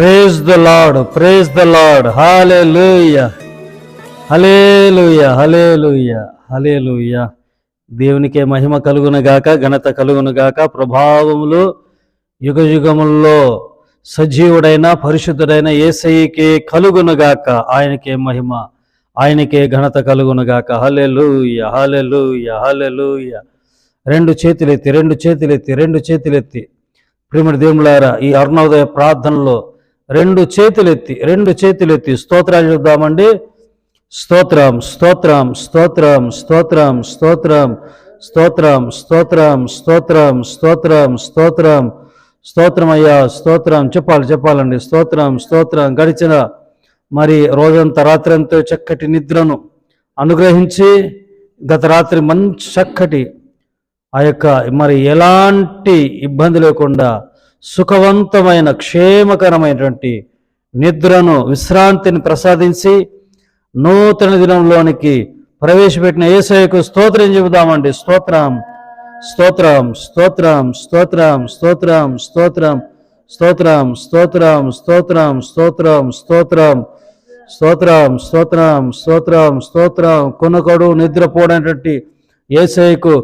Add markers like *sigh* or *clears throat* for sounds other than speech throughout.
Praise the lord praise the lord hallelujah హలే లూయ హలే లూయ హలే లూయ దేవునికే మహిమ కలుగునగాక ఘనత కలుగునగాక ప్రభావములు యుగ యుగముల్లో సజీవుడైన పరిశుద్ధుడైన ఏసైకే కలుగునగాక. ఆయనకే మహిమ ఆయనకే ఘనత కలుగునుగాక. లూయ హలే లూయ రెండు చేతులెత్తి రెండు చేతులెత్తి రెండు చేతులెత్తి. ప్రేమ దేవులారా ఈ అరుణోదయ ప్రార్థనలో రెండు చేతులెత్తి రెండు చేతులెత్తి స్తోత్రాలు చూద్దామండి స్తోత్రం స్తోత్రం స్తోత్రం స్తోత్రం స్తోత్రం స్తోత్రం స్తోత్రం స్తోత్రం స్తోత్రం స్తోత్రం. స్తోత్రం అయ్యా స్తోత్రం. చెప్పాలి చెప్పాలండి. స్తోత్రం స్తోత్రం. గడిచిన మరి రోజంతా రాత్రంతో చక్కటి నిద్రను అనుగ్రహించి గత రాత్రి మంచి చక్కటి ఆ యొక్క మరి ఎలాంటి ఇబ్బంది లేకుండా సుఖవంతమైన క్షేమకరమైనటువంటి నిద్రను విశ్రాంతిని ప్రసాదించి నూతన దినంలోనికి ప్రవేశపెట్టిన ఏసయకు స్తోత్రం చెబుదామండి స్తోత్రం స్తోత్రం స్తోత్రం స్తోత్రం స్తోత్రం స్తోత్రం స్తోత్రం స్తోత్రం స్తోత్రం స్తోత్రం స్తోత్రం స్తోత్రం స్తోత్రం స్తోత్రం స్తోత్రం కొనకడు నిద్రపోడైనటువంటి ఏసయ్యకు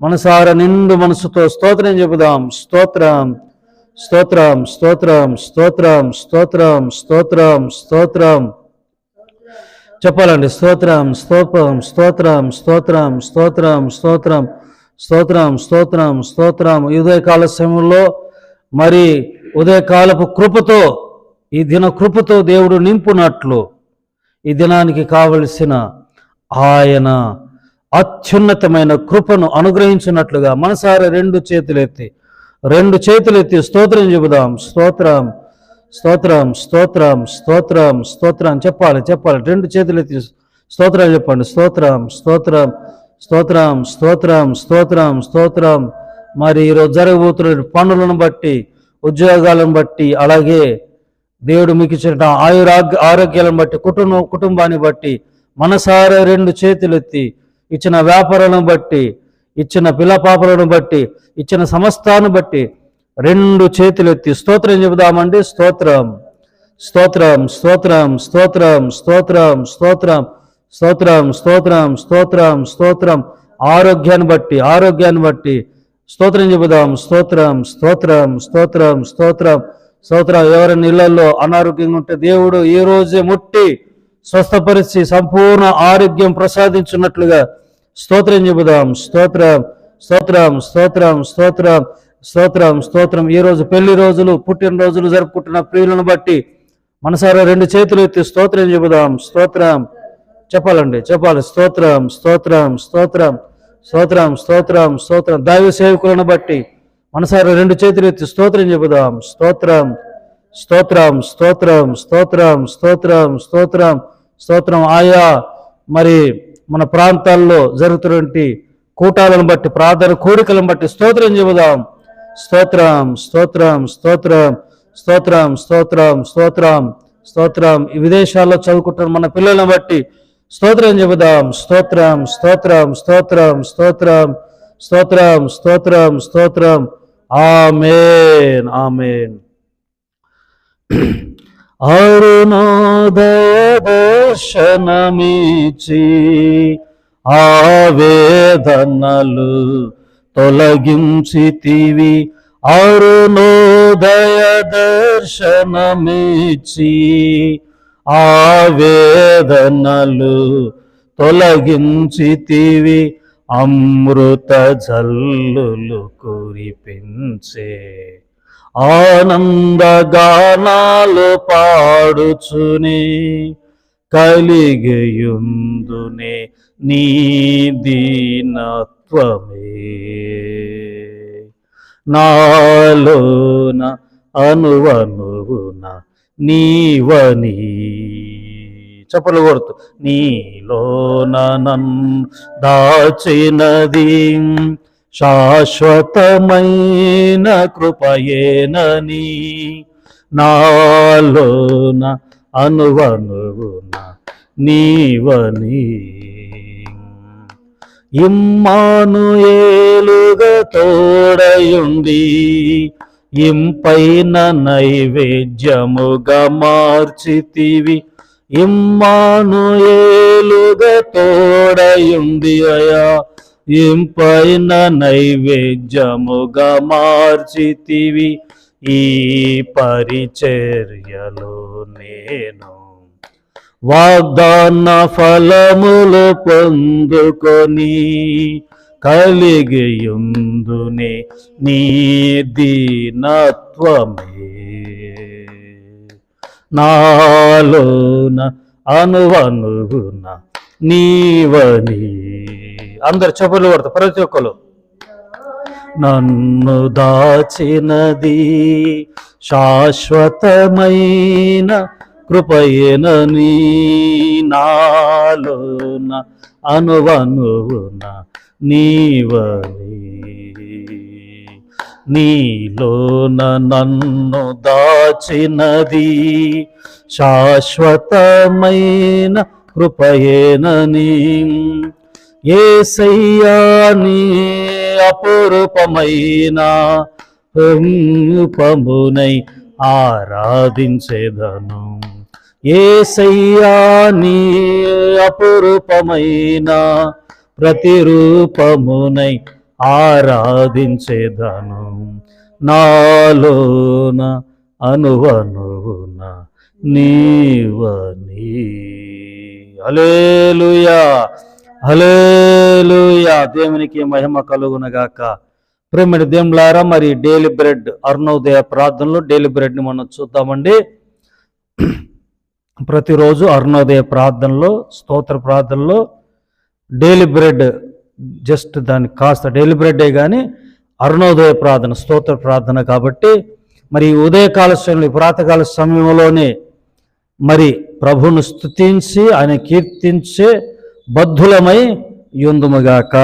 మనసార నిండు మనసుతో స్తోత్రం చెబుదాం స్తోత్రం స్తోత్రం స్తోత్రం స్తోత్రం స్తోత్రం స్తోత్రం స్తోత్రం చెప్పాలండి స్తోత్రం స్తోత్రం స్తోత్రం స్తోత్రం స్తోత్రం స్తోత్రం స్తోత్రం స్తోత్రం స్తోత్రం ఉదయకాల సమయంలో మరి ఉదయకాలపు కృపతో ఈ దిన కృపతో దేవుడు నింపునట్లు ఈ దినానికి కావలసిన ఆయన అత్యున్నతమైన కృపను అనుగ్రహించినట్లుగా మనసారా రెండు చేతులెత్తి రెండు చేతులు ఎత్తి స్తోత్రం చెబుదాం. స్తోత్రం స్తోత్రం స్తోత్రం స్తోత్రం స్తోత్రం. చెప్పాలి చెప్పాలి. రెండు చేతులు ఎత్తి స్తోత్రం చెప్పండి. స్తోత్రం స్తోత్రం స్తోత్రం స్తోత్రం స్తోత్రం స్తోత్రం. మరి ఈరోజు జరగబోతున్న పనులను బట్టి ఉద్యోగాలను బట్టి అలాగే దేవుడు మీకు ఇచ్చిన ఆయురాగ్య ఆరోగ్యాలను బట్టి కుటుంబం కుటుంబాన్ని బట్టి మనసారా రెండు చేతులెత్తి ఇచ్చిన వ్యాపారాలను బట్టి ఇచ్చిన పిల్లపాపలను బట్టి ఇచ్చిన సమస్తాన్ని బట్టి రెండు చేతులు ఎత్తి స్తోత్రం చెబుదామండి స్తోత్రం స్తోత్రం స్తోత్రం స్తోత్రం స్తోత్రం స్తోత్రం స్తోత్రం స్తోత్రం స్తోత్రం స్తోత్రం ఆరోగ్యాన్ని బట్టి ఆరోగ్యాన్ని బట్టి స్తోత్రం చెబుదాం స్తోత్రం స్తోత్రం స్తోత్రం స్తోత్రం స్తోత్రం ఎవరైనా ఇళ్ళలో అనారోగ్యంగా ఉంటే దేవుడు ఈ రోజే ముట్టి స్వస్థపరిచి సంపూర్ణ ఆరోగ్యం ప్రసాదించున్నట్లుగా స్తోత్రం చెబుదాం స్తోత్రం స్తోత్రం స్తోత్రం స్తోత్రం స్తోత్రం స్తోత్రం ఈ రోజు పెళ్ళి రోజులు పుట్టినరోజులు జరుపుకుంటున్న ప్రియులను బట్టి మనసారా రెండు చేతులు ఎత్తి స్తోత్రం చెబుదాం స్తోత్రం చెప్పాలండి చెప్పాలి స్తోత్రం స్తోత్రం స్తోత్రం స్తోత్రం స్తోత్రం స్తోత్రం దైవ సేవకులను బట్టి మనసారా రెండు చేతులు ఎత్తి స్తోత్రం చెబుదాం స్తోత్రం స్తోత్రం స్తోత్రం స్తోత్రం స్తోత్రం స్తోత్రం స్తోత్రం ఆయా మరి మన ప్రాంతాల్లో జరుగుతున్నటువంటి కూటాలను బట్టి ప్రార్థన కోరికలను బట్టి స్తోత్రం చెబుదాం స్తోత్రం స్తోత్రం స్తోత్రం స్తోత్రం స్తోత్రం స్తోత్రం స్తోత్రం ఈ విదేశాల్లో చదువుకుంటున్న మన పిల్లలను బట్టి స్తోత్రం చెబుదాం స్తోత్రం స్తోత్రం స్తోత్రం స్తోత్రం స్తోత్రం స్తోత్రం స్తోత్రం ఆమేన్ ఆమేన్ అరుణోదయదర్శనమిచి ఆవేదనలు తొలగించితివి. అరుణోదయ దర్శనమిచి ఆవేదనలు తొలగించితివి. అమృత జల్లులు కురిపించే ఆనందగానాలు పాడుచుని కలిగయుందునే నీ దీనత్వమే. నాలోన అనువనువున నీవని. చెప్పలు కొడుతూ నీలోన నన్ను దాచినది శాశ్వతమైన కృపయేనని నాలోన అనువనువున నీవని. ఇమ్మాను ఏలుగా తోడయుండి ఇంపైన నైవేద్యముగా మార్చితివి. ఇమ్మాను ఏలుగా తోడయుండి అయా ఇంపైన నైవేద్యముగా మార్చితివి? ఈ పరిచర్యలో నేను వాగ్దాన ఫలములు పొందుకొని కలిగియుందునే నీ దీనత్వమే. నాలోన అనువనుగున నీవని అందరు చెప్పులు కొడతారు ప్రతి ఒక్కరు నన్ను దాచినది శాశ్వతమైన కృపయేనని నాలోన అనువనువున నీవని. నీలోన నన్ను దాచినది శాశ్వతమైన కృపయేనని ఏసయ్యా నీ అపురూపమైన రూపమునై ఆరాధించేదను. ఏసయ్యా నీ అపురూపమైన ప్రతిరూపమునై ఆరాధించేదను. నాలోన అనువనువున నీవని. అలేలుయా హలేలుయా దేవునికి మహిమ కలుగునగాక. ప్రేమిడి దేవులారా మరి డైలీ బ్రెడ్ అరుణోదయ ప్రార్థనలో డైలీ బ్రెడ్ని మనం చూద్దామండి. ప్రతిరోజు అరుణోదయ ప్రార్థనలో స్తోత్ర ప్రార్థనలో డైలీ బ్రెడ్ జస్ట్ దాన్ని కాస్త డైలీ బ్రెడ్డే కానీ అరుణోదయ ప్రార్థన స్తోత్ర ప్రార్థన కాబట్టి మరి ఉదయకాల సమయంలో ప్రాతకాల సమయంలోనే మరి ప్రభును స్తుతించి ఆయన కీర్తించే బద్ధులమై యుందుముగాక.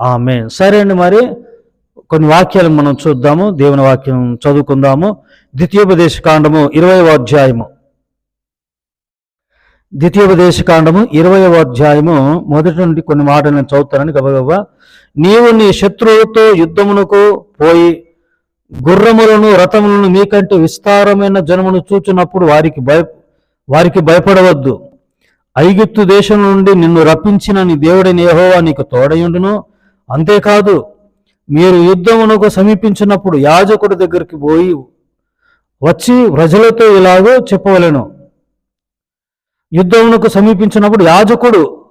ఆమె సరే అండి మరి కొన్ని వాక్యాలు మనం చూద్దాము. దేవుని వాక్యం చదువుకుందాము. ద్వితీయోపదేశ కాండము ఇరవైవ అధ్యాయము. ద్వితీయోపదేశ కాండము ఇరవైవ అధ్యాయము. మొదటి నుండి కొన్ని మాటలు నేను చదువుతానని గబగబా. నీవు నీ శత్రువుతో యుద్ధమునకు పోయి గుర్రములను రథములను మీకంటే విస్తారమైన జనమును చూచినప్పుడు వారికి భయ వారికి భయపడవద్దు. ఐగుప్తు దేశం నుండి నిన్ను రప్పించిన నీ దేవుడైన యెహోవా నీకు తోడయుండును అంతేకాదు మీరు యుద్ధమునకు సమీపించినప్పుడు యాజకుడి దగ్గరికి పోయి వచ్చి ప్రజలతో ఇలాగో చెప్పవలెను. యుద్ధమునకు సమీపించినప్పుడు యాజకుడు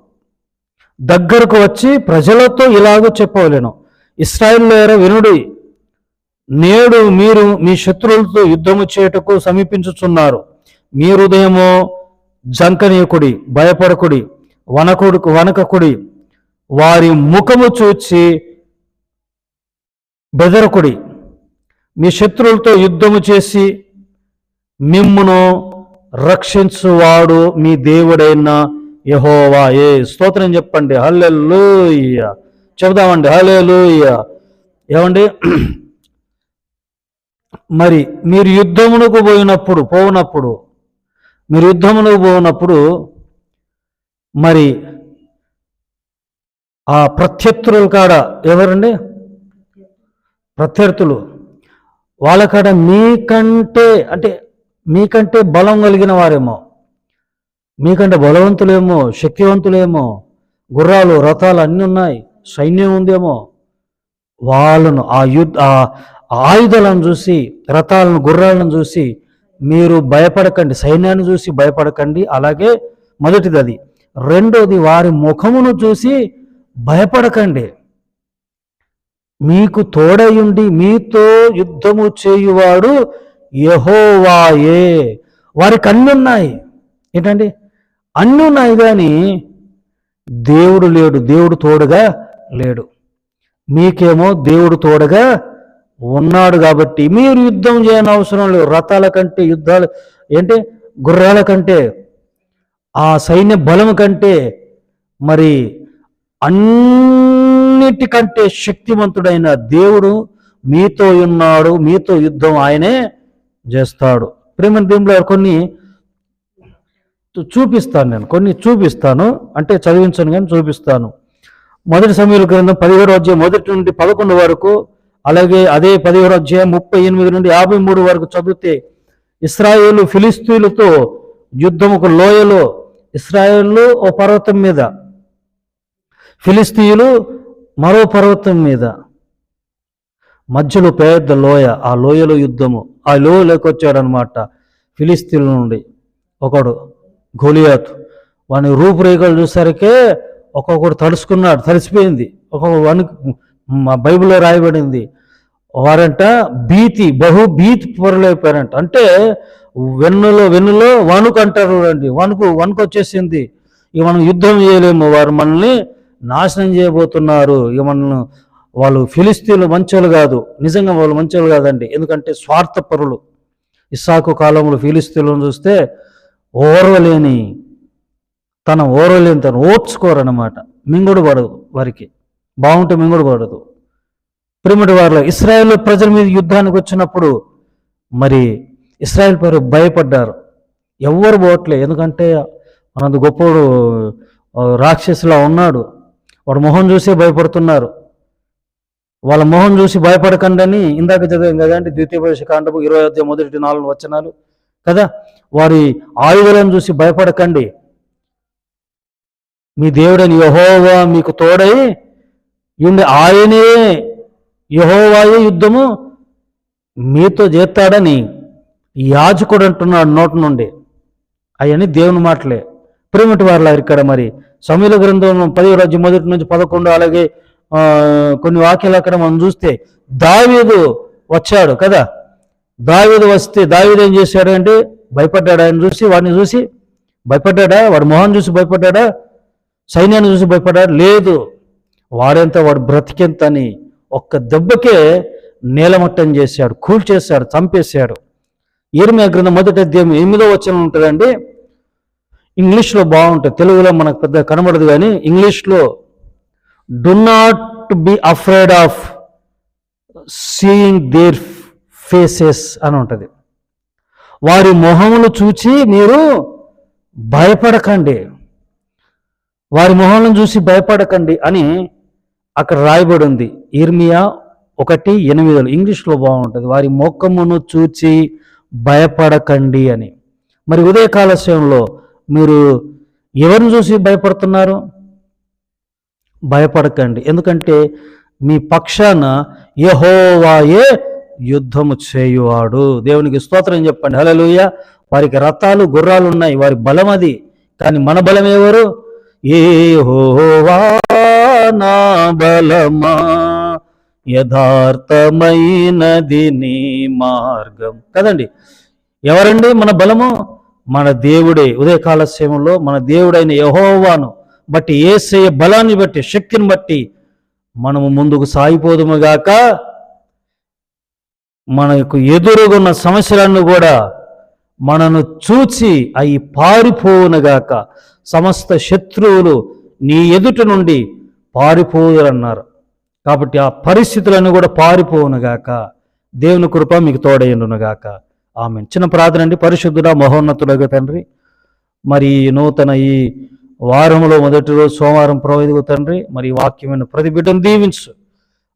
దగ్గరకు వచ్చి ప్రజలతో ఇలాగో చెప్పవలెను. ఇస్రాయిల్ వినుడి నేడు మీరు మీ శత్రువులతో యుద్ధము చేయుటకు సమీపించుచున్నారు. మీ హృదయము జంకనీయకుడి భయపడకుడి వనకుడు వనకకుడి వారి ముఖము చూచి బెదరకుడి. మీ శత్రువులతో యుద్ధము చేసి మిమ్మును రక్షించువాడు మీ దేవుడైన యహోవాయే ఏ స్తోత్రం చెప్పండి. హల్లెలూయ. చెబుదామండి. హల్లెలూయ. ఏమండి? *clears throat* మరి మీరు యుద్ధమునకు పోయినప్పుడు పోనప్పుడు మీరు యుద్ధమునకు పోయినప్పుడు మరి ఆ ప్రత్యర్థుల కాడ ఎవరండి? ప్రత్యర్థులు. వాళ్ళ కాడ మీకంటే అంటే మీకంటే బలం కలిగిన వారేమో. మీకంటే బలవంతులేమో శక్తివంతులేమో గుర్రాలు రథాలు అన్నీ ఉన్నాయి సైన్యం ఉందేమో. వాళ్ళను ఆ యుద్ధ ఆ ఆయుధాలను చూసి రథాలను గుర్రాలను చూసి మీరు భయపడకండి సైన్యాన్ని చూసి భయపడకండి. అలాగే మొదటిది అది. రెండోది వారి ముఖమును చూసి భయపడకండి. మీకు తోడయుండి మీతో యుద్ధము చేయువాడు యహోవాయే. వారికి అన్నీ ఉన్నాయి ఏంటండి? అన్ని ఉన్నాయి కానీ దేవుడు లేడు దేవుడు తోడుగా లేడు. మీకేమో దేవుడు తోడుగా ఉన్నాడు కాబట్టి మీరు యుద్ధం చేయని అవసరం లేదు. రథాల కంటే యుద్ధాలు ఏంటి? గుర్రాల కంటే ఆ సైన్య బలం కంటే మరి అన్నిటికంటే శక్తివంతుడైన దేవుడు మీతో ఉన్నాడు. మీతో యుద్ధం ఆయనే చేస్తాడు. ప్రేమ దేవులో కొన్ని చూపిస్తాను నేను. కొన్ని చూపిస్తాను. అంటే చదివించను కానీ చూపిస్తాను. మొదటి సమయంలో గ్రంథం పదిహేడు అధ్యాయం మొదటి నుండి పదకొండు వరకు అలాగే అదే పదిహేడు అధ్యాయం ముప్పై ఎనిమిది నుండి యాభై మూడు వరకు చదివితే ఇస్రాయేలు ఫిలిస్తీన్లతో ఒక లోయలో ఇస్రాయేళ్ళు ఓ పర్వతం మీద ఫిలిస్తీయులు మరో పర్వతం మీద. మధ్యలో పెద్ద లోయ ఆ లోయలో యుద్ధము. ఆ లోయలోకి వచ్చాడనమాట ఫిలిస్తీన్ల నుండి ఒకడు గోలియాత్. వాని రూపురేఖలు చూసరికే ఒక్కొక్కడు తడుచుకున్నాడు తడిసిపోయింది. ఒక్కొక్క వణు మా బైబిల్లో రాయబడింది. వారంట భీతి బహు భీతి పొరలైపోయారంట. అంటే వెన్నులో వెన్నులో వణుకు అంటారు అండి వణుకు వణుకు వచ్చేసింది ఇక మనం యుద్ధం చేయలేము. వారు మనల్ని నాశనం చేయబోతున్నారు. ఇక మనల్ని వాళ్ళు ఫిలిస్తీన్లు మంచోళ్ళు కాదు. నిజంగా వాళ్ళు మంచోళ్ళు కాదండి. ఎందుకంటే స్వార్థపరులు ఇస్సాకు కాలంలో ఫిలిస్తీన్లను చూస్తే ఓర్వలేని తన ఓర్వలేని తను ఓర్చుకోరన్నమాట. మింగుడు పడదు వారికి. బాగుంటే మింగుడు పడదు. ప్రిమిటి వారిలో ఇస్రాయేల్ ప్రజల మీద యుద్ధానికి వచ్చినప్పుడు మరి ఇస్రాయేల్ పేరు భయపడ్డారు. ఎవ్వరు పోవట్లే. ఎందుకంటే మనంత గొప్పడు రాక్షసులా ఉన్నాడు. వాడు మొహం చూసే భయపడుతున్నారు. వాళ్ళ మొహం చూసి భయపడకండి ఇందాక చదివాం ద్వితీయ ద్వితీయోపదేశ కాండము ఇరవై అధ్యాయం మొదటి నాలుగు వచనాలు. కదా? వారి ఆయుధాలను చూసి భయపడకండి. మీ దేవుడని యహోవా మీకు తోడై ఉండి ఆయనే యహోవాయే యుద్ధము మీతో చేస్తాడని యాజకుడు అంటున్నాడు నోటి నుండి. అవన్నీ దేవుని మాటలే. ప్రేమటి వారిలా ఇక్కడ మరి సమీల గ్రంథం పది రోజు మొదటి నుంచి పదకొండు అలాగే కొన్ని వాక్యాలు అక్కడ మనం చూస్తే దావీదు వచ్చాడు కదా? దావీదు వస్తే దావీదు ఏం చేశాడు అంటే భయపడ్డాడు. ఆయన చూసి వాడిని చూసి భయపడ్డాడా? వాడి మొహం చూసి భయపడ్డాడా? సైన్యాన్ని చూసి భయపడ్డాడు? లేదు. వాడెంత వాడు బ్రతికెంత అని ఒక్క దెబ్బకే నేలమట్టం చేశాడు కూల్చేశాడు చంపేశాడు. ఈర్మియా గ్రంథం మొదటి అధ్యాయం ఎనిమిదో వచనం ఉంటుందండి. ఇంగ్లీష్లో బాగుంటుంది తెలుగులో మనకు పెద్ద కనబడదు కానీ ఇంగ్లీష్లో do not be afraid of seeing their faces అని ఉంటుంది. వారి మొహమును చూచి మీరు భయపడకండి. వారి మొహములను చూసి భయపడకండి అని అక్కడ రాయబడి ఉంది. ఇర్మియా ఒకటి ఎనిమిదిలో ఇంగ్లీష్లో బాగుంటుంది. వారి మొక్కమును చూచి భయపడకండి అని. మరి ఉదయకాల సమయంలో మీరు ఎవరిని చూసి భయపడుతున్నారు? భయపడకండి. ఎందుకంటే మీ పక్షాన యహోవాయే యుద్ధము చేయువాడు. దేవునికి స్తోత్రం చెప్పండి. హల్లెలూయ. వారికి రథాలు గుర్రాలు ఉన్నాయి. వారి బలం అది కానీ మన బలం ఎవరు ఏ నా బలమా? యథార్థమైనది నీ మార్గం. కదండి? ఎవరండి మన బలము? మన దేవుడే. ఉదయకాల సమయంలో మన దేవుడైన యహోవాను బట్టి ఏసయ బలాన్ని బట్టి శక్తిని బట్టి మనము ముందుకు సాగిపోదుముగాక మనకు ఎదురుగున్న సమస్యలను కూడా మనను చూచి అవి పారిపోవునగాక సమస్త శత్రువులు నీ ఎదుట నుండి పారిపోదురన్నారు. కాబట్టి ఆ పరిస్థితులన్నీ కూడా పారిపోవునుగాక దేవుని కృప మీకు తోడయ్యునుగాక ఆమె చిన్న ప్రార్థన అండి. పరిశుద్ధుడ మహోన్నతుడగా తండ్రి. మరి ఈ నూతన ఈ వారంలో మొదటి రోజు సోమవారం ప్రవేదిగు తండ్రి మరి వాక్యమైన ప్రతి బిడ్డను దీవించు.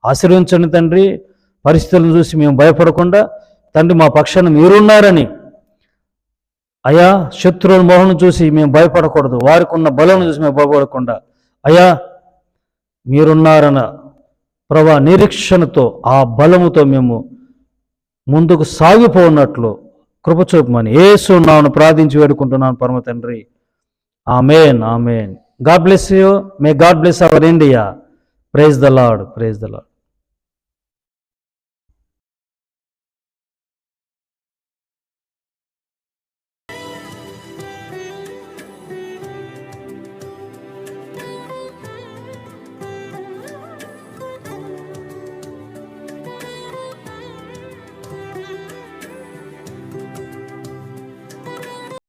ఆశీర్వించండి తండ్రి. పరిస్థితులను చూసి మేము భయపడకుండా తండ్రి మా పక్షాన మీరున్నారని. అయా శత్రువుల మొహం చూసి మేము భయపడకూడదు. వారికి ఉన్న బలం చూసి మేము భయపడకుండా. అయా మీరున్నారన్న ప్రభా నిరీక్షణతో ఆ బలముతో మేము ముందుకు సాగిపోనట్లు కృపచూపమని ఏసు నాను ప్రార్థించి వేడుకుంటున్నాను పరమ తండ్రి. Amen amen. God bless you. May God bless our India. Praise the lord praise the lord